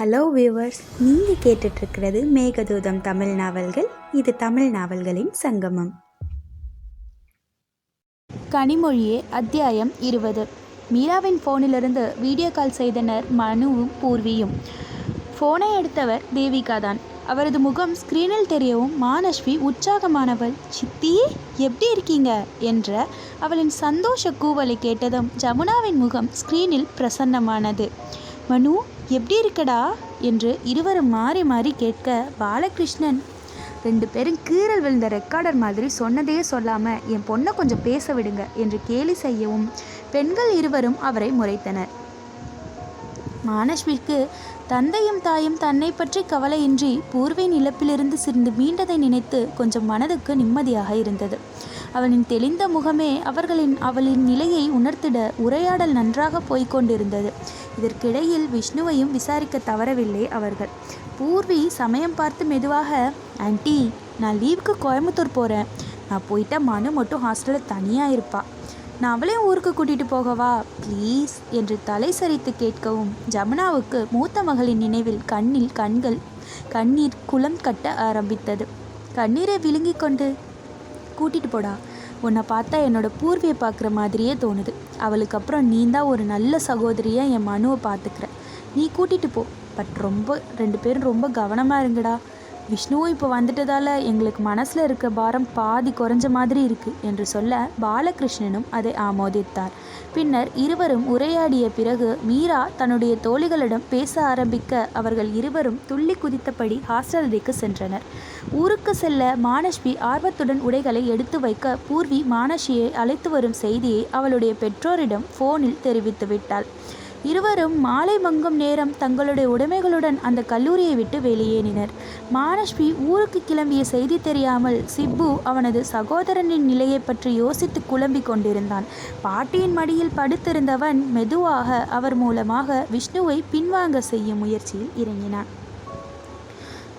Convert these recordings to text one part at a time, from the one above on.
Hello viewers நீங்கள் கேட்டுட்ருக்கிறது மேகதூதம் தமிழ் நாவல்கள். இது தமிழ் நாவல்களின் சங்கமம். கனிமொழியே அத்தியாயம் இருபது. மீராவின் ஃபோனிலிருந்து வீடியோ கால் செய்தனர் மனுவும் பூர்வியும். ஃபோனை எடுத்தவர் தேவிகா தான் அவரது முகம் ஸ்க்ரீனில் தெரியவும் மானஸ்வி உற்சாகமானவள். சித்தி எப்படி இருக்கீங்க? என்ற அவளின் சந்தோஷ கூவலை கேட்டதும் ஜமுனாவின் முகம் ஸ்க்ரீனில் பிரசன்னமானது. மனு எப்படி இருக்கடா? என்று இருவரும் மாறி மாறி கேட்க பாலகிருஷ்ணன் ரெண்டு பேரும் கீறல் விழுந்த ரெக்கார்டர் மாதிரி சொன்னதையே சொல்லாமல் என் பொண்ணை கொஞ்சம் பேச விடுங்க என்று கேலி செய்யவும் பெண்கள் இருவரும் அவரை முறைத்தனர். மானஸ்விக்கு தந்தையும் தாயும் தன்னை பற்றி கவலையின்றி பூர்வின் இழப்பிலிருந்து சிரிந்து மீண்டதை நினைத்து கொஞ்சம் மனதுக்கு நிம்மதியாக இருந்தது. அவளின் தெளிந்த முகமே அவர்களின் அவளின் நிலையை உணர்த்திட உரையாடல் நன்றாக போய்க்கொண்டிருந்தது இதற்கிடையில் விஷ்ணுவையும் விசாரிக்க தவறவில்லை அவர்கள். பூர்வி சமயம் பார்த்து மெதுவாக ஆன்ட்டி நான் லீவுக்கு கோயம்புத்தூர் போகிறேன் நான் போயிட்டா மனு மட்டும் ஹாஸ்டலில் தனியாக இருப்பா. நான் அவளையும் ஊருக்கு கூட்டிகிட்டு போகவா? ப்ளீஸ் என்று தலை சரித்து கேட்கவும் ஜமுனாவுக்கு மூத்த மகளின் நினைவில் கண்ணில் கண்கள் கண்ணீர் குளம் கட்ட ஆரம்பித்தது. கண்ணீரை விழுங்கி கொண்டு கூட்டிகிட்டு போடா. உன்னை பார்த்தா என்னோட பூர்வியை பார்க்குற மாதிரியே தோணுது. அவளுக்கு அப்புறம் நீ தான் ஒரு நல்ல சகோதரியாக என் மனுவை பார்த்துக்கிற நீ கூட்டிகிட்டு போ. பட் ரொம்ப ரெண்டு பேரும் ரொம்ப கவனமாக இருங்கடா. விஷ்ணுவும் இப்போ வந்துட்டதால் எங்களுக்கு மனசில் இருக்க பாரம் பாதி குறைஞ்ச மாதிரி இருக்கு என்று சொல்ல பாலகிருஷ்ணனும் அதை ஆமோதித்தார். பின்னர் இருவரும் உரையாடிய பிறகு மீரா தன்னுடைய தோழிகளிடம் பேச ஆரம்பிக்க அவர்கள் இருவரும் துள்ளி குதித்தபடி ஹாஸ்டலுக்கு சென்றனர். ஊருக்கு செல்ல மானஸ்வி ஆர்வத்துடன் உடைகளை எடுத்து வைக்க பூர்வி மானஷியை அழைத்து வரும் செய்தியை அவளுடைய பெற்றோரிடம் ஃபோனில் தெரிவித்து விட்டாள். இருவரும் மாலை மங்கும் நேரம் தங்களுடைய உடைமைகளுடன் அந்த கல்லூரியை விட்டு வெளியேறினர். மானஸ்வி ஊருக்கு கிளம்பிய செய்தி தெரியாமல் சிப்பு அவனது சகோதரனின் நிலையை பற்றி யோசித்து குழம்பிக் கொண்டிருந்தான். பாட்டியின் மடியில் படுத்திருந்தவன் மெதுவாக அவர் மூலமாக விஷ்ணுவை பின்வாங்க செய்யும் முயற்சியில் இறங்கினான்.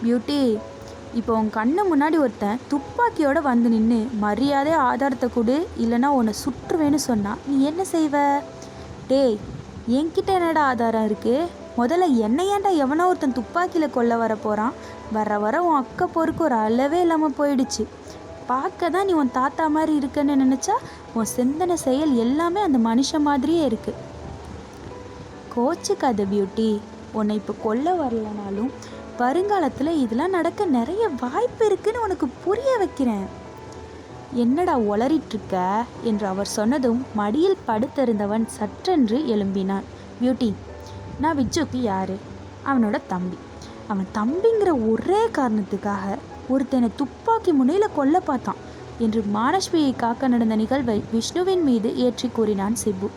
பியூட்டி இப்போ உன் கண்ணு முன்னாடி ஒருத்தன் துப்பாக்கியோடு வந்து நின்று மரியாதை ஆதாரத்தை கொடு இல்லைன்னா உன்னை சுற்றுவேன்னு சொன்னால் நீ என்ன செய்வ? டேய் என்கிட்ட என்னடா ஆதாரம் இருக்குது முதல்ல என்ன ஏன்டா எவனோ ஒருத்தன் துப்பாக்கியில் கொல்ல வர போகிறான் வர வர உன் அக்கா பொறுக்கு ஒரு அளவே இல்லாமல் போயிடுச்சு. பார்க்க தான் நீ உன் தாத்தா மாதிரி இருக்கன்னு நினச்சா உன் சிந்தனை செயல் எல்லாமே அந்த மனுஷன் மாதிரியே இருக்குது கோச்சுக்காத பியூட்டி உன்னை இப்போ கொல்ல வரலனாலும் வருங்காலத்தில் இதெல்லாம் நடக்க நிறைய வாய்ப்பு இருக்குன்னு உனக்கு புரிய வைக்கிறேன். என்னடா ஒளறிட்டுருக்க என்று அவர் சொன்னதும் மடியில் படுத்திருந்தவன் சற்றென்று எழும்பினான். பியூட்டி நான் விஜுக்கு யாரு? அவனோட தம்பி. அவன் தம்பிங்கிற ஒரே காரணத்துக்காக ஒருத்தனை துப்பாக்கி முனையில் கொல்ல பார்த்தான் என்று மானஸ்வியை காக்க நடந்த நிகழ்வை விஷ்ணுவின் மீது ஏற்றி கூறினான் சிபு.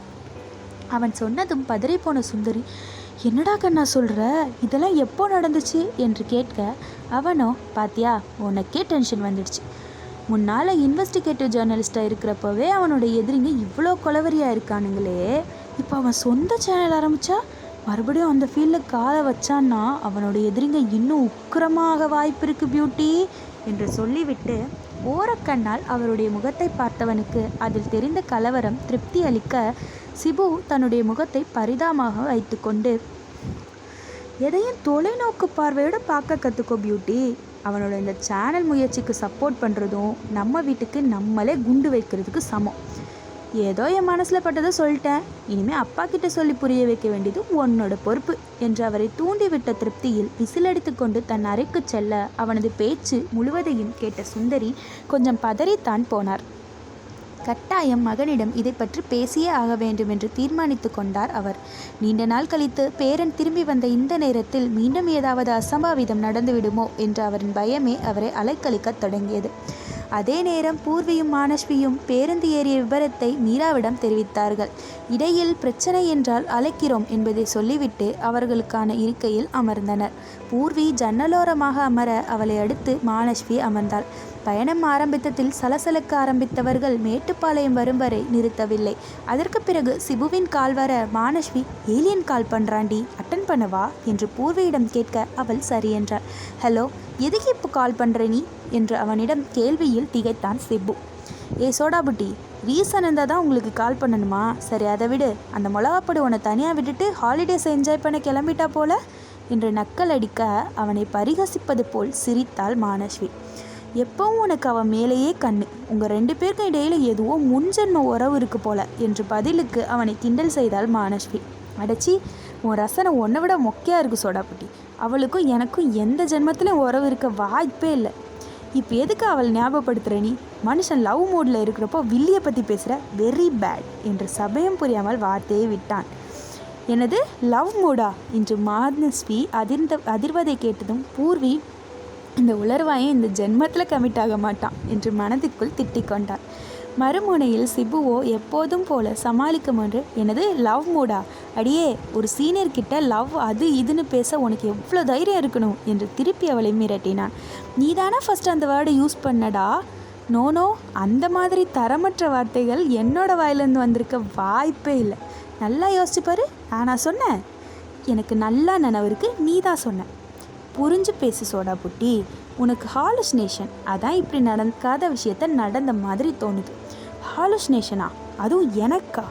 அவன் சொன்னதும் பதறிப்போன சுந்தரி என்னடா கண்ணா சொல்கிற இதெல்லாம் எப்போ நடந்துச்சு? என்று கேட்க அவனோ பாத்தியா உனக்கே டென்ஷன் வந்துடுச்சு. முன்னால் இன்வெஸ்டிகேட்டிவ் ஜேர்னலிஸ்ட்டாக இருக்கிறப்பவே அவனோட எதிரிங்க இவ்வளோ கொலவரியாக இருக்கானுங்களே. இப்போ அவன் சொந்த சேனல் ஆரம்பித்தா மறுபடியும் அந்த ஃபீல்டில் காலை வச்சான்னா அவனோட எதிரிங்க இன்னும் உக்கிரமாக வாய்ப்பு இருக்குது பியூட்டி என்று சொல்லிவிட்டு ஓரக்கண்ணால் அவருடைய முகத்தை பார்த்தவனுக்கு அதில் தெரிந்த கலவரம் திருப்தி அளிக்க சிபு தன்னுடைய முகத்தை பரிதாமாக வைத்துக்கொண்டு எதையும் தொலைநோக்கு பார்வையோடு பார்க்க கற்றுக்கோ பியூட்டி அவனோட இந்த சேனல் முயற்சிக்கு சப்போர்ட் பண்ணுறதும் நம்ம வீட்டுக்கு நம்மளே குண்டு வைக்கிறதுக்கு சமம். ஏதோ என் மனசில் பட்டதை சொல்லிட்டேன். இனிமேல் அப்பா கிட்ட சொல்லி புரிய வைக்க வேண்டியது உன்னோட பொறுப்பு என்று அவரை தூண்டிவிட்ட திருப்தியில் விசிலடித்து கொண்டு தன் அறைக்கு செல்ல அவனது பேச்சு முழுவதையும் கேட்ட சுந்தரி கொஞ்சம் பதறித்தான் போனார். கட்டாயம் மகனிடம் இதை பற்றி பேசியே ஆக வேண்டும் என்று தீர்மானித்து கொண்டார் அவர். நீண்ட நாள் கழித்து பேரன் திரும்பி வந்த இந்த நேரத்தில் மீண்டும் ஏதாவது அசம்பாவிதம் நடந்துவிடுமோ என்ற அவரின் பயமே அவரை அலைக்கழிக்கத் தொடங்கியது. அதே நேரம் பூர்வியும் மானஸ்வியும் பேருந்து ஏறிய விவரத்தை மீராவிடம் தெரிவித்தார்கள். இடையில் பிரச்சனை என்றால் அழைக்கிறோம் என்பதை சொல்லிவிட்டு அவர்களுக்கான இருக்கையில் அமர்ந்தனர். பூர்வி ஜன்னலோரமாக அமர அவளை அடுத்து மானஸ்வி அமர்ந்தாள். பயணம் ஆரம்பித்ததில் சலசலக்க ஆரம்பித்தவர்கள் மேட்டுப்பாளையம் வரும் வரை நிறுத்தவில்லை. அதற்கு பிறகு சிபுவின் கால் வர மானஸ்வி ஏலியன் கால் பண்ணுறாண்டி அட்டன் பண்ணவா? என்று பூர்வியிடம் கேட்க அவள் சரி என்றாள். ஹலோ எதுக்கு இப்போ கால் பண்ணுற நீ? என்று அவனிடம் கேள்வியில் திகைத்தான் சிபு. ஏ சோடாபுட்டி ரீசன் இருந்தால் தான் உங்களுக்கு கால் பண்ணணுமா? சரி அதை விடு. அந்த மிளகாப்பொடி உன்னை தனியாக விட்டுட்டு ஹாலிடேஸ் என்ஜாய் பண்ண கிளம்பிட்டா போல? என்று நக்கல் அடிக்க அவனை பரிகசிப்பது போல் சிரித்தாள் மானஸ்வி. எப்பவும் உனக்கு அவன் மேலேயே கண்ணு. உங்கள் ரெண்டு பேருக்கும் இடையில் எதுவோ முன்ஜென்ம உறவு இருக்கு போல என்று பதிலுக்கு அவனை கிண்டல் செய்தாள் மானஸ்வி. அடைச்சி உன் ரசனை உன்னை விட மொக்கையாக இருக்கு சோடாப்பட்டி அவளுக்கும் எனக்கும் எந்த ஜென்மத்திலும் உறவு இருக்க வாய்ப்பே இல்லை. இப்போ எதுக்கு அவள் ஞாபகப்படுத்துகிற நீ? மனுஷன் லவ் மோடில் இருக்கிறப்போ வில்லியை பற்றி பேசுகிற வெரி பேட் என்று சபையம் புரியாமல் வார்த்தையை விட்டான். எனது லவ் மூடா? என்று மாதஸ்வி அதிர்ந்த அதிர்வதை கேட்டதும் பூர்வி இந்த உலர்வாயன் இந்த ஜென்மத்தில் கமிட் ஆக மாட்டான் என்று மனதிற்குள் திட்டிக் கொண்டார் மறுமுனையில் சிபுவோ எப்போதும் போல சமாளிக்கும் என்று எனது லவ் மூடா அடியே ஒரு சீனியர் கிட்ட லவ் அது இதுன்னு பேச உனக்கு எவ்வளோ தைரியம் இருக்கணும்? என்று திருப்பி அவளை மிரட்டினான். நீதானே ஃபர்ஸ்ட் அந்த வேர்டை யூஸ் பண்ணடா? நோ நோ அந்த மாதிரி தரமற்ற வார்த்தைகள் என்னோட வாயிலேருந்து வந்திருக்க வாய்ப்பே இல்லை. நல்லா யோசிச்சுப்பாரு நான் சொன்னேன். எனக்கு நல்லா நினைவு இருக்கு. நீ தான் சொன்ன. புரிஞ்சு பேசு சோடா புட்டி. உனக்கு ஹாலுசினேஷன் அதான் இப்படி நடக்காத விஷயத்த நடந்த மாதிரி தோணுது. ஹாலுசினேஷனா அதுவும் எனக்கா?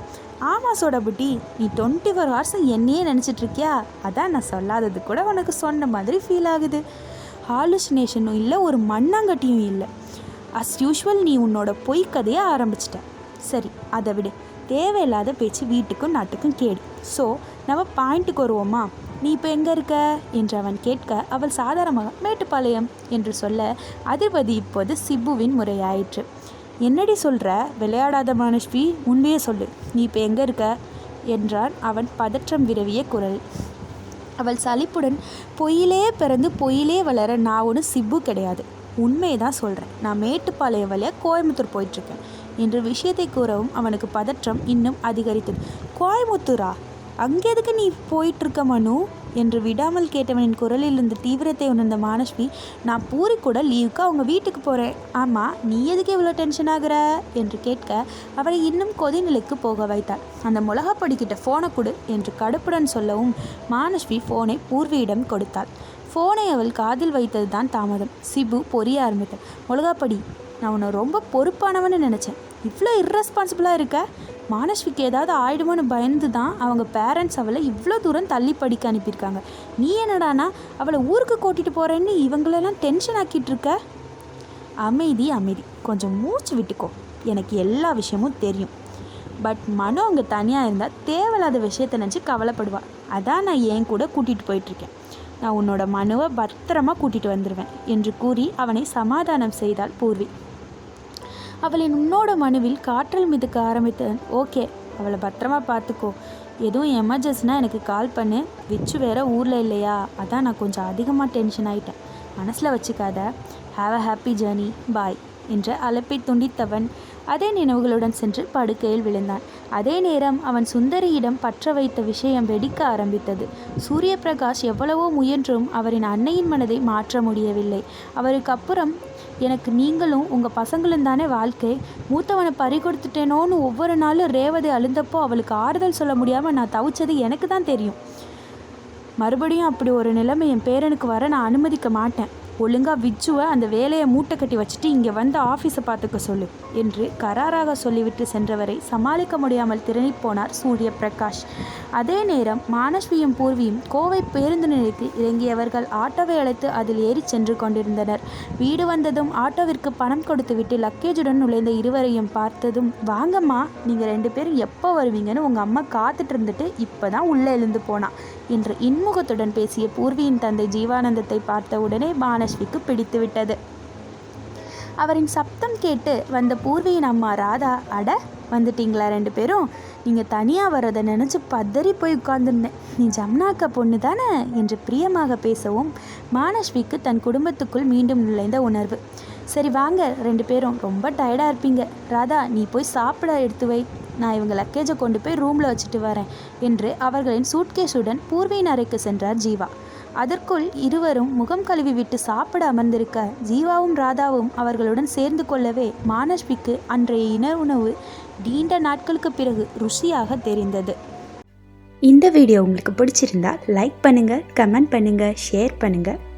ஆமாம் சோடா புட்டி நீ டுவெண்ட்டி ஃபோர் ஹவர்ஸும் என்னையே நினச்சிட்ருக்கியா? அதான் நான் சொல்லாதது கூட உனக்கு சொன்ன மாதிரி ஃபீல் ஆகுது. ஹாலுசினேஷனும் இல்லை ஒரு மண்ணாங்கட்டியும் இல்லை. அஸ் யூஷுவல் நீ உன்னோட பொய் கதையை ஆரம்பிச்சிட்ட. சரி அதை விடு. தேவையில்லாத பேச்சு வீட்டுக்கும் நாட்டுக்கும் கேடு. ஸோ நம்ம பாயிண்ட்டுக்கு வருவோமா? நீ இப்போ எங்கே இருக்க? என்று அவன் கேட்க அவள் சாதாரணமாக மேட்டுப்பாளையம் என்று சொல்ல அதிர்வதி இப்போது சிப்புவின் முறையாயிற்று. என்னடி சொல்கிற விளையாடாத மனுஷ்வி உண்மையே சொல்லு. நீ இப்போ எங்கே இருக்க? என்றான் அவன் பதற்றம் விரவிய குரல். அவள் சலிப்புடன் பொயிலே பிறந்து பொய்யிலே வளர நான் ஒன்று சிப்பு கிடையாது. உண்மையை தான் சொல்கிறேன் நான் மேட்டுப்பாளையம் வழியாக கோயம்புத்தூர் போயிட்டுருக்கேன் என்று விஷயத்தை கூறவும் அவனுக்கு பதற்றம் இன்னும் அதிகரித்தது. கோயம்புத்தூரா? அங்கே எதுக்கு நீ போயிட்டுருக்க மனு? என்று விடாமல் கேட்டவனின் குரலில் இருந்த தீவிரத்தை உணர்ந்த மானஸ்வி நான் பூரி கூட லீவுக்கு அவங்க வீட்டுக்கு போகிறேன் ஆமாம் நீ எதுக்கு இவ்வளோ டென்ஷன் ஆகுற? என்று கேட்க அவளை இன்னும் கொதிநிலைக்கு போக வைத்தாள். அந்த மிளகாப்படிக்கிட்ட ஃபோனை கொடு என்று கடுப்புடன் சொல்லவும் மானஸ்வி ஃபோனை பூர்வியிடம் கொடுத்தாள். ஃபோனை அவள் காதில் வைத்தது தான் தாமதம். சிபு பொரிய ஆரம்பித்தாள். மிளகாப்படி நான் உன்னை ரொம்ப பொறுப்பானவன்னு நினச்சேன். இவ்வளோ இர்ரெஸ்பான்சிபிளாக இருக்க? மானஸ்விக்கு ஏதாவது ஆயிடுமோன்னு பயந்து தான் அவங்க பேரண்ட்ஸ் அவளை இவ்வளோ தூரம் தள்ளி படிக்க அனுப்பியிருக்காங்க. நீ என்னடானா அவளை ஊருக்கு கூட்டிகிட்டு போகிறேன்னு இவங்களெல்லாம் டென்ஷன் ஆக்கிட்டு இருக்க? அமைதி அமைதி. கொஞ்சம் மூச்சு விட்டுக்கோ. எனக்கு எல்லா விஷயமும் தெரியும். பட் மனு அங்கே தனியாக இருந்தால் தேவையில்லாத விஷயத்தை நினச்சி கவலைப்படுவா. அதான் நான் ஏன் கூட கூட்டிகிட்டு போயிட்டுருக்கேன். நான் உன்னோட மனுவை பத்திரமா கூட்டிகிட்டு வந்துடுவேன் என்று கூறி அவனை சமாதானம் செய்தாள் பூர்வி. அவளின் உன்னோட மனுவில் காற்றல் மிதக்க ஆரம்பித்தன் ஓகே அவளை பத்திரமா பார்த்துக்கோ. எதுவும் எமர்ஜென்சினா எனக்கு கால் பண்ணு. விச்சு வேற ஊரில் இல்லையா? அதான் நான் கொஞ்சம் அதிகமாக டென்ஷன் ஆகிட்டேன் மனசில் வச்சுக்காத. Have a happy journey bye என்ற அழைப்பை துண்டித்தவன் அதே நினைவுகளுடன் சென்று படுக்கையில் விழுந்தான். அதே நேரம் அவன் சுந்தரியிடம் பற்ற வைத்த விஷயம் வெடிக்க ஆரம்பித்தது. சூரிய பிரகாஷ் எவ்வளவோ முயன்றும் அவரின் அன்னையின் மனதை மாற்ற முடியவில்லை. அவருக்கு அப்புறம் எனக்கு நீங்களும் உங்கள் பசங்களும் தானே வாழ்க்கை. மூத்தவனை பறி கொடுத்துட்டேனோன்னு ஒவ்வொரு நாளும் ரேவதி அழுந்தப்போ அவளுக்கு ஆறுதல் சொல்ல முடியாமல் நான் தவிச்சது எனக்கு தான் தெரியும். மறுபடியும் அப்படி ஒரு நிலைமை என் பேரனுக்கு வர நான் அனுமதிக்க மாட்டேன். ஒழுங்கா விச்சுவை அந்த வேலையை மூட்டை கட்டி வச்சுட்டு இங்கே வந்து ஆஃபீஸை பார்த்துக்க சொல்லு என்று கராராக சொல்லிவிட்டு சென்றவரை சமாளிக்க முடியாமல் திறனிப் போனார் சூரிய பிரகாஷ். அதே நேரம் மானஸ்வியும் பூர்வியும் கோவை பேருந்து நிலையத்தில் இறங்கியவர்கள் ஆட்டோவை அழைத்து அதில் ஏறி சென்று கொண்டிருந்தனர். வீடு வந்ததும் ஆட்டோவிற்கு பணம் கொடுத்துவிட்டு லக்கேஜுடன் நுழைந்த இருவரையும் பார்த்ததும் வாங்கம்மா நீங்கள் ரெண்டு பேரும் எப்போ வருவீங்கன்னு உங்கள் அம்மா காத்துட்டு இருந்துட்டு இப்போ தான் உள்ளே எழுந்து போனான் என்று இன்முகத்துடன் பேசிய பூர்வியின் தந்தை ஜீவானந்தத்தை பார்த்த உடனே மானஸ்விக்கு பிடித்துவிட்டது. அவரின் சப்தம் கேட்டு வந்த பூர்வியின் அம்மா ராதா அட வந்துட்டீங்களா ரெண்டு பேரும்? நீங்கள் தனியாக வர்றதை நினச்சி பதறி போய் உட்கார்ந்துருந்தேன் நீ ஜம்னாக்கா பொண்ணு தானே? என்று பிரியமாக பேசவும் மானஸ்விக்கு தன் குடும்பத்துக்குள் மீண்டும் நுழைந்த உணர்வு. சரி வாங்க ரெண்டு பேரும். ரொம்ப டயர்டாக இருப்பீங்க. ராதா நீ போய் சாப்பிட எடுத்து வை. நான் இவங்க லக்கேஜை கொண்டு போய் ரூமில் வச்சுட்டு வரேன் என்று அவர்களின் சூட்கேஸுடன் பூர்வியின் அறைக்கு சென்றார் ஜீவா. அதற்குள் இருவரும் முகம் கழுவி விட்டு சாப்பிட அமர்ந்திருக்க ஜீவாவும் ராதாவும் அவர்களுடன் சேர்ந்து கொள்ளவே மானஸ்விக்கு அன்றைய இன உணவு நீண்ட நாட்களுக்கு பிறகு ருசியாக தெரிந்தது. இந்த வீடியோ உங்களுக்கு பிடிச்சிருந்தா லைக் பண்ணுங்கள் கமெண்ட் பண்ணுங்கள் ஷேர் பண்ணுங்கள்